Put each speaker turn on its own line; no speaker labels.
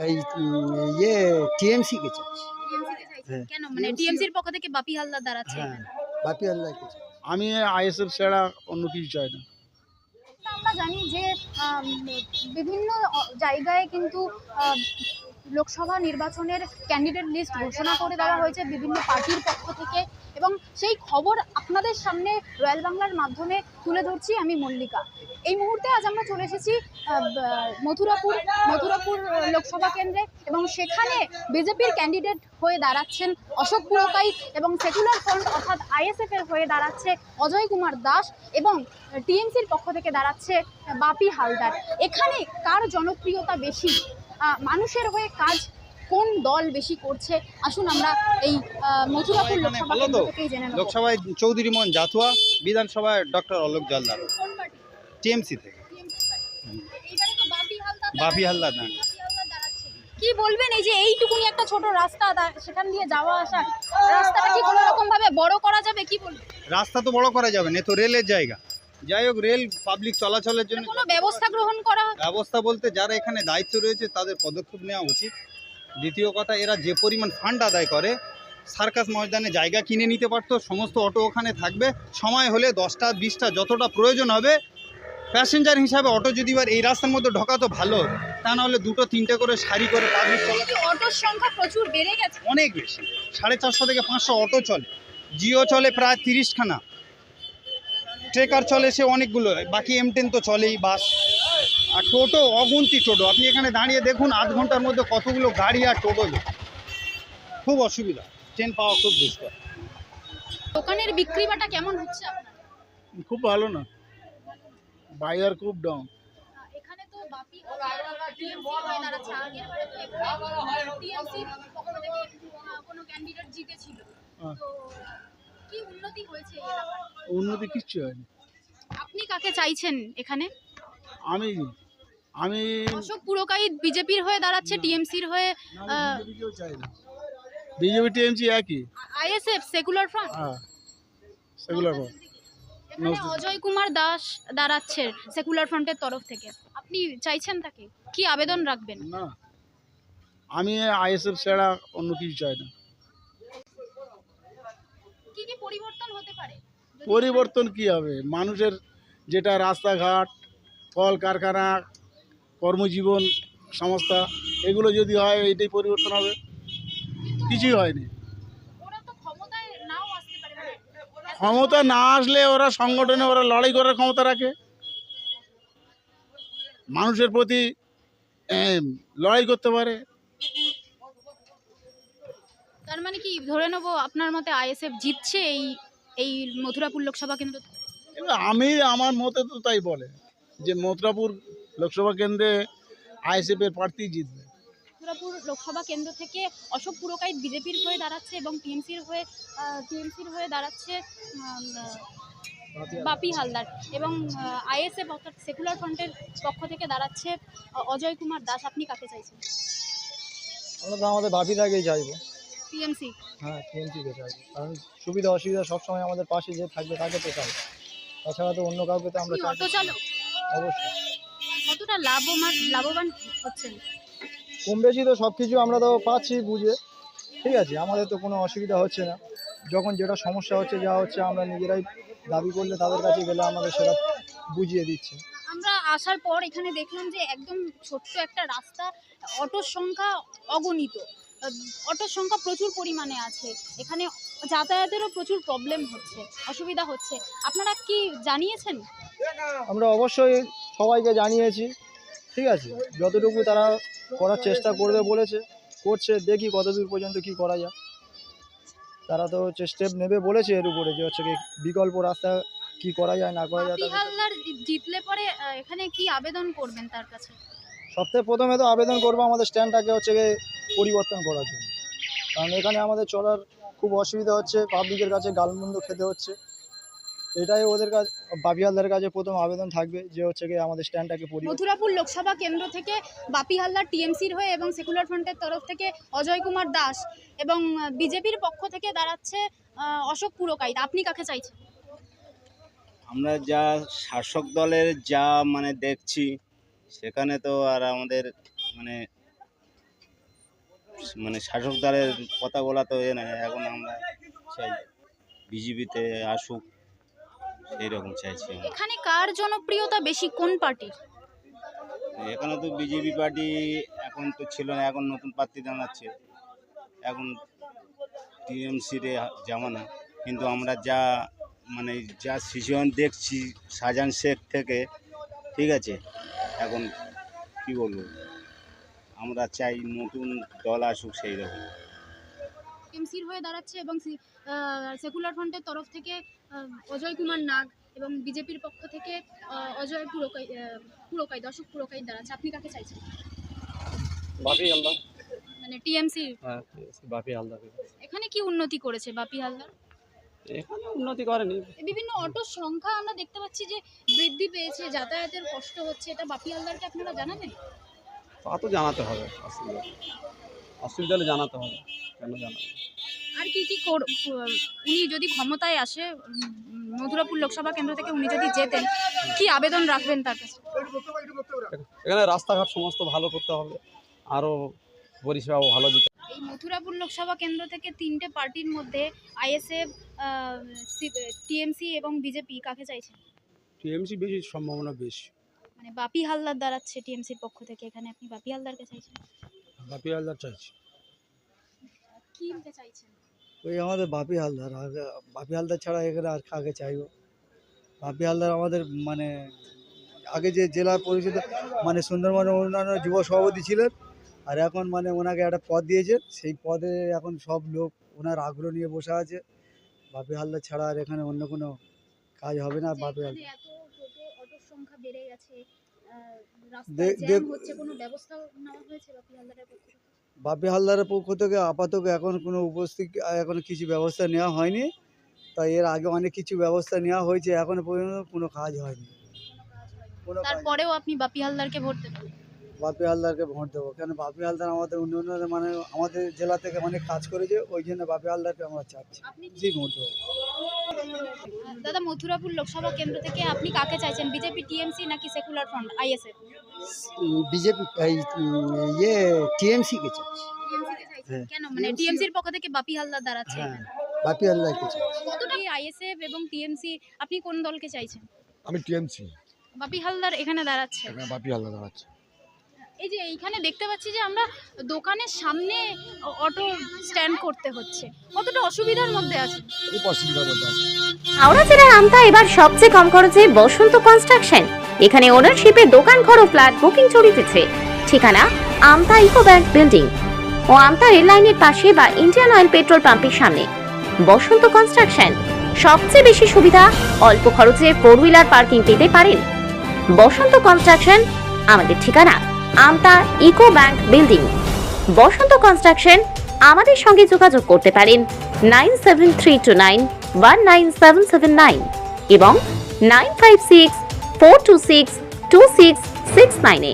এই ইয়ে টিএমসি কে
কে চাইছেন
হ্যাঁ।
কেন? মানে টিএমসির পক্ষ থেকে বাপি হালদার দাঁড়াচ্ছে
হ্যাঁ বাপি আল্লাহকে চাই
আমি আইএসএফ ছাড়া অন্য কিছু চাই না।
আমরা জানি যে বিভিন্ন জায়গায় কিন্তু লোকসভা নির্বাচনের ক্যান্ডিডেট লিস্ট ঘোষণা করে দেওয়া হয়েছে বিভিন্ন পার্টির পক্ষ থেকে এবং সেই খবর আপনাদের সামনে রয়্যাল বাংলার মাধ্যমে তুলে ধরছি আমি মল্লিকা। এই মুহূর্তে আজ আমরা চলে এসেছি মথুরাপুর মথুরাপুর লোকসভা কেন্দ্রে এবং সেখানে বিজেপির ক্যান্ডিডেট হয়ে দাঁড়াচ্ছেন অশোক পুরকাই এবং সেকুলার ফ্রন্ট অর্থাৎ আইএসএফ এর হয়ে দাঁড়াচ্ছে অজয় কুমার দাস এবং টিএমসির পক্ষ থেকে দাঁড়াচ্ছে বাপি হালদার এখানে কার জনপ্রিয়তা বেশি মানুষের হয়ে কাজ কোন দল বেশি করছে আসুন আমরা এই মথুরাপুর লোকসভা কেন্দ্র? থেকেই জেনে নেব
লোকসভায় চৌধুরী মোহন জাতুয়া বিধানসভায় ডক্টর অলোক জলদার? টিএমসি থেকে।
বাপি হালদার। দাঁড়াচ্ছে। কি বলবেন এই যে এইটুকুনি একটা ছোট রাস্তা সেখান দিয়ে যাওয়া আসা রাস্তাটা কি কোনো রকম ভাবে বড় করা যাবে কি বলবেন?
রাস্তা তো বড় করা যাবে না তো রেলের জায়গা। যাই হোক রেল পাবলিক চলাচলের জন্য
কোনো ব্যবস্থা গ্রহণ করা
ব্যবস্থা বলতে যারা এখানে দায়িত্ব রয়েছে তাদের পদক্ষেপ নেওয়া উচিত। দ্বিতীয় কথা এরা যে পরিমাণ ফান্ড আদায় করে সার্কাস ময়দানে জায়গা কিনে নিতে পারতো সমস্ত অটো ওখানে থাকবে। সময় হলে দশটা বিশটা যতটা প্রয়োজন হবে প্যাসেঞ্জার হিসাবে অটো যদি এবার এই রাস্তার মধ্যে ঢোকা তো ভালো তা না হলে দুটো তিনটে করে সারি করে পাবলিক চলা।
অটোর সংখ্যা প্রচুর বেড়ে গেছে।
অনেক বেশি। সাড়ে চারশো থেকে পাঁচশো অটো চলে। জিও চলে প্রায় তিরিশখানা। ট্রেকার চলে সে অনেকগুলো। বাকি এম টেন তো চলেই বাস। আর টোটো অগুন্তি টোটো। আপনি এখানে দাঁড়িয়ে দেখুন আধ ঘণ্টার মধ্যে কতগুলো গাড়ি আর টোটো খুব অসুবিধা। ট্রেন পাওয়া খুব দুষ্কর।
দোকানের বিক্রি বাটা কেমন হচ্ছে
খুব ভালো না। বাজার খুব ডাউন
এখানে তো বাপি টিএমসি দাঁড়াচ্ছে। আগের বারে তো টিএমসি পক্ষ থেকে কোনো ক্যান্ডিডেট জিতেছিল।
হ্যাঁ।
তো কি উন্নতি হয়েছে
উন্নতি কিচ্ছু হয়নি।
আপনি কাকে চাইছেন এখানে?
আমি আমি
অশোক পুরকাই বিজেপির হয়ে দাঁড়াচ্ছে টিএমসির হয়ে
বিজেপিকেও চাই না। বিজেপি টিএমসি একই।
ISF secular front?
হ্যাঁ। সেগুলো কর
এখানে অজয় কুমার দাস দাঁড়াচ্ছে সেকুলার ফ্রন্টের তরফ থেকে। আপনি চাইছেন তাকে? কি আবেদন রাখবেন?
না। আমি আইএসএফ ছাড়া অন্য কিছু চাই না।
কি কি পরিবর্তন হতে পারে?
পরিবর্তন কি হবে? মানুষের যেটা রাস্তাঘাট কল কারখানা কর্মজীবন সংস্থা এগুলো যদি হয় এইটাই পরিবর্তন হবে। কিছুই হয়নি
ওরা তো ক্ষমতায় নাও আসতে পারে মানে এত
ক্ষমতা না আসলে ওরা সংগঠনে ওরা লড়াই করার ক্ষমতা রাখে। মানুষের প্রতি লড়াই করতে পারে।
তার মানে কি ধরে নেব আপনার মতে আইএসএফ জিতছে এই এই মথুরাপুর লোকসভা কেন্দ্র
এবার আমি আমার মতে তো তাই বলে যে মথুরাপুর লোকসভা কেন্দ্রে আইএসএফের প্রার্থী জিতবে।
মথুরাপুর লোকসভা কেন্দ্র থেকে অশোক পুরকাইত বিজেপির হয়ে দাঁড়াচ্ছে এবং টিএমসির হয়ে টিএমসির হয়ে দাঁড়াচ্ছে বাপি হালদার এবং আইএসএফ অর্থাৎ সেকুলার ফ্রন্টের পক্ষ থেকে দাঁড়াচ্ছে অজয় কুমার দাস। আপনি কাকে চাইছেন?
আমরা তো আমাদের ভাবিদাকেই চাইব।
টিএমসি।
হ্যাঁ টিএমসিকে চাইব। কারণ সুবিধা অসুবিধা সবসময় আমাদের পাশে যে থাকবে তাকে তো চাই। তাছাড়া তো অন্য কাউকে তো আমরা অবশ্যই।
কতটা লাভবান লাভবান হচ্ছেন?
কম বেশি তো সব কিছু আমরা তো পাচ্ছি বুঝে। ঠিক আছে আমাদের তো কোনো অসুবিধা হচ্ছে না। যখন যেটা সমস্যা হচ্ছে যা হচ্ছে আমরা নিজেরাই দাবি করলে তাদের কাছে গেলে আমাদের সেটা বুঝিয়ে দিচ্ছে।
আমরা আসার পর এখানে দেখলাম যে একদম ছোট্ট একটা রাস্তা অটোর সংখ্যা অগণিত। অটোর সংখ্যা প্রচুর পরিমাণে আছে। এখানে যাতায়াতেরও প্রচুর প্রবলেম হচ্ছে অসুবিধা হচ্ছে। আপনারা কি জানিয়েছেন?
আমরা অবশ্যই সবাইকে জানিয়েছি। ঠিক আছে যতটুকু তারা করার চেষ্টা করবে বলেছে করছে দেখি কতদূর পর্যন্ত কি করা যায়। তারা তো হচ্ছে স্টেপ নেবে বলেছে এর উপরে যে হচ্ছে কি বিকল্প রাস্তা কি করা যায় না করা যায়
জিতলে পরে এখানে কি আবেদন করবেন তার কাছে?
সবথেকে প্রথমে তো আবেদন করব আমাদের স্ট্যান্ডটাকে হচ্ছে গিয়ে পরিবর্তন করার জন্য। কারণ এখানে আমাদের চলার খুব অসুবিধা হচ্ছে পাবলিকের কাছে গালমন্দ খেতে হচ্ছে। এটাই ওদের কাছে বাবিহালদের কাছে প্রথম আবেদন থাকবে যে হচ্ছে গিয়ে আমাদের স্ট্যান্ডটাকে পরিবর্তন
মথুরাপুর লোকসভা কেন্দ্র থেকে বাপি হালদার টিএমসির হয়ে এবং সেকুলার ফ্রন্টের তরফ থেকে অজয় কুমার দাস এবং বিজেপির পক্ষ থেকে দাঁড়াচ্ছে অশোক পুরকাইত। আপনি কাকে চাইছেন?
আমরা যা শাসক দলের যা মানে দেখছি সেখানে তো আর আমাদের মানে মানে শাসক দলের কথা বলা তো এ নয় এখন আমরা চাই বিজেপিতে আসুক। এইরকম চাইছি
এখানে কার জনপ্রিয়তা বেশি? কোন পার্টির?
এখানে তো বিজেপি পার্টি এখন তো ছিল না এখন নতুন প্রার্থী দাঁড়াচ্ছে এখন টিএমসির জামানা। কিন্তু আমরা যা মানে যা সিচুয়েশন দেখছি শাহজাহান শেখ থেকে ঠিক আছে? এখন কি বলব? আমরা চাই নতুন দল আসুক সেই রকম
টিএমসির হয়ে দাঁড়াচ্ছে এবং সেকুলার ফ্রন্টের তরফ থেকে অজয় কুমার নাগ এবং বিজেপির পক্ষ থেকে অজয় পুরকাই পুরকাই দর্শক পুরকাই দাঁড়াচ্ছে। আপনি কাকে চাইছেন?
বাপি হালদার।
মানে টিএমসি।
হ্যাঁ বাপি হালদার।
এখানে কি উন্নতি করেছে বাপি হালদার?
এখানে উন্নতি করেনি।
বিভিন্ন অটোর সংখ্যা আমরা দেখতে পাচ্ছি যে বৃদ্ধি পেয়েছে যাতায়াতের কষ্ট হচ্ছে। এটা বাপি হালদারকে আপনারা জানাবেন?
তা তো জানাতে হবে অসুবিধা হলে জানাতে হবে। কেন জানাবে?
আর কি কি কর- উনি যদি ক্ষমতায় আসে উম, মথুরাপুর লোকসভা কেন্দ্র থেকে উনি যদি যেতেন কি আবেদন রাখবেন তার কাছে?
এখানে রাস্তাঘাট সমস্ত ভালো করতে হবে আরও পরিষেবাও ভালো দিতে
এই মথুরাপুর লোকসভা কেন্দ্র থেকে তিনটে পার্টির মধ্যে আইএসএফ টিএমসি এবং বিজেপি কাকে চাইছেন?
টিএমসি বেশি সম্ভাবনা বেশি।
মানে বাপি হালদার দাঁড়াচ্ছে টিএমসির পক্ষ থেকে এখানে আপনি বাপি হালদারকে চাইছেন?
বাপি হালদার চাইছি।
কি হতে চাইছেন?
ওই আমাদের বাপি হালদার বাপি হালদার ছাড়া এখানে আর কাকে চাইব? বাপি হালদার আমাদের মানে আগে যে জেলা পরিষদ মানে সুন্দরবনের অন্যান্য যুব সভাপতি ছিলেন আর এখন মানে ওনাকে একটা পদ দিয়েছে। সেই পদে এখন সব লোক ওনার আগ্রহ নিয়ে বসে আছে। বাপি হালদার ছাড়া আর এখানে অন্য কোনো কাজ হবে না বাপি হালদার।
বাপি হালদারের পক্ষ থেকে?
আপাতত এখন কোনো উপস্থিত এখন কিছু ব্যবস্থা নেওয়া হয়নি। তাই এর আগে অনেক কিছু ব্যবস্থা নেওয়া হয়েছে এখনও পর্যন্ত কোনো কাজ হয়নি।
তারপরেও আপনি বাপি হালদারকে ভোট দেবেন?
বাপি হালদারকে ভোট দেবো। কেন বাপি হালদার আমাদের উন্নয়নের মানে আমাদের জেলা থেকে অনেক কাজ করেছে ওই জন্য বাপি হালদারকে আমরা চাচ্ছি। জি ভোট দেবো।
দাদা মথুরাপুর লোকসভা কেন্দ্র থেকে আপনি কাকে চাইছেন বিজেপি টিএমসি নাকি সেকুলার ফ্রন্ট আইএসএফ?
বিজেপি ইয়ে
টিএমসি কে চাইছেন?
হ্যাঁ।
কেন? মানে টিএমসির পক্ষ থেকে বাপি হালদার দাঁড়াচ্ছে।
হ্যাঁ। বাপি হালদারকে চাচ্ছি
কতটা আইএসএফ এবং টিএমসি আপনি কোন দলকে চাইছেন?
আমি টিএমসি।
বাপি হালদার এখানে দাঁড়াচ্ছে।
এখানে বাপি হালদার দাঁড়াচ্ছে।
এই যে এইখানে দেখতে পাচ্ছি যে আমরা দোকানের সামনে অটো স্ট্যান্ড করতে হচ্ছে। কতটা অসুবিধার মধ্যে আছে
খুব অসুবিধার মধ্যে আছে।
হাওড়া জেলার আমতা এবার সবচেয়ে কম খরচে বসন্ত কনস্ট্রাকশন। এখানে ওনারশিপে দোকান ঘর ও ফ্ল্যাট বুকিং চলিতেছে। ঠিকানা, আমতা ইকো ব্যাংক বিল্ডিং ও আমতা রেল লাইনের পাশে বা ইন্ডিয়ান অয়েল পেট্রোল পাম্পের সামনে। বসন্ত কনস্ট্রাকশন, সবচেয়ে বেশি সুবিধা, অল্প খরচে ফোর হুইলার পার্কিং পেতে পারেন। বসন্ত কনস্ট্রাকশন, আমাদের ঠিকানা, Amta eco bank building Basanta construction, আমাদের সঙ্গে যোগাযোগ করতে পারেন nine seven three two nine one nine seven seven nine এবং nine five six four two six two six six নাইনে